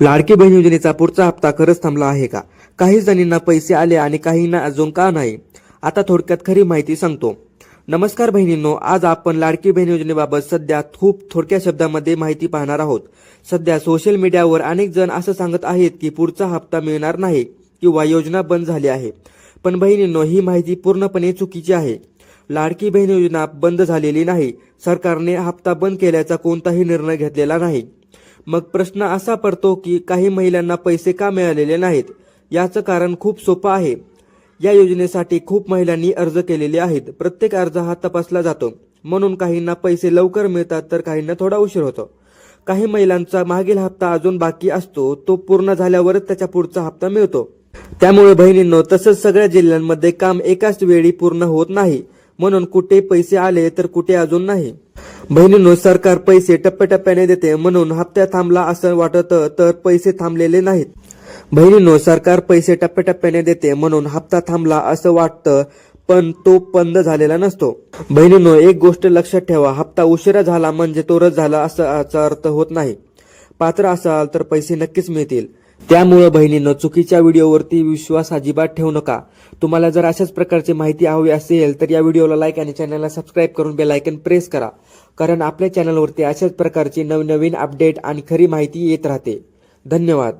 लाडकी बहीण योजनेचा पुढचा हप्ता खरंच थांबला आहे का? काही जणींना पैसे आले आणि काहींना अजून का नाही? आता थोडक्यात खरी माहिती सांगतो. नमस्कार बहिणींनो आज आपण लाडकी बहीण योजनेबाबत सध्या खूप थोडक्या शब्दामध्ये माहिती पाहणार आहोत. सध्या सोशल मीडियावर अनेक जण असं सांगत आहेत की पुढचा हप्ता मिळणार नाही किंवा योजना बंद झाली आहे. पण बहिणींनो ही माहिती पूर्णपणे चुकीची आहे. लाडकी बहीण योजना बंद झालेली नाही. सरकारने हप्ता बंद केल्याचा कोणताही निर्णय घेतलेला नाही. मग प्रश्न असा पडतो की काही महिलांना पैसे का मिळालेले नाहीत? याचं कारण खूप सोपं आहे. या योजनेसाठी खूप महिलांनी अर्ज केलेले आहेत. प्रत्येक अर्ज हा तपासला जातो. म्हणून काहींना पैसे लवकर मिळतात तर काहींना थोडा उशीर होतो. काही महिलांचा मागील हप्ता अजून बाकी असतो तो पूर्ण झाल्यावरच त्याच्या पुढचा हप्ता मिळतो. त्यामुळे बहिणींनो तसंच सगळ्या जिल्ह्यांमध्ये काम एकाच वेळी पूर्ण होत नाही. म्हणून कुठे पैसे आले तर कुठे अजून नाही. बहिणींनो सरकार पैसे टप्प्याटप्प्याने देते म्हणून हप्त्या थांबला असं वाटत तर पैसे थांबलेले नाहीत. बहिणींनो सरकार पैसे टप्प्याटप्प्याने देते म्हणून हप्ता थांबला असं वाटतं पण तो बंद झालेला नसतो. बहिणींनो एक गोष्ट लक्षात ठेवा हप्ता उशिरा झाला म्हणजे तो रद्द झाला असं अर्थ होत नाही. पात्र असाल तर पैसे नक्कीच मिळतील. त्यामुळं बहिणीनं चुकीच्या व्हिडिओवरती विश्वास अजिबात ठेवू नका. तुम्हाला जर अशाच प्रकारची माहिती हवी असेल तर या व्हिडिओला लाईक आणि चॅनलला सबस्क्राईब करून बेलायकन प्रेस करा. कारण आपल्या चॅनलवरती अशाच प्रकारची नवनवीन अपडेट आणि खरी माहिती येत राहते. धन्यवाद.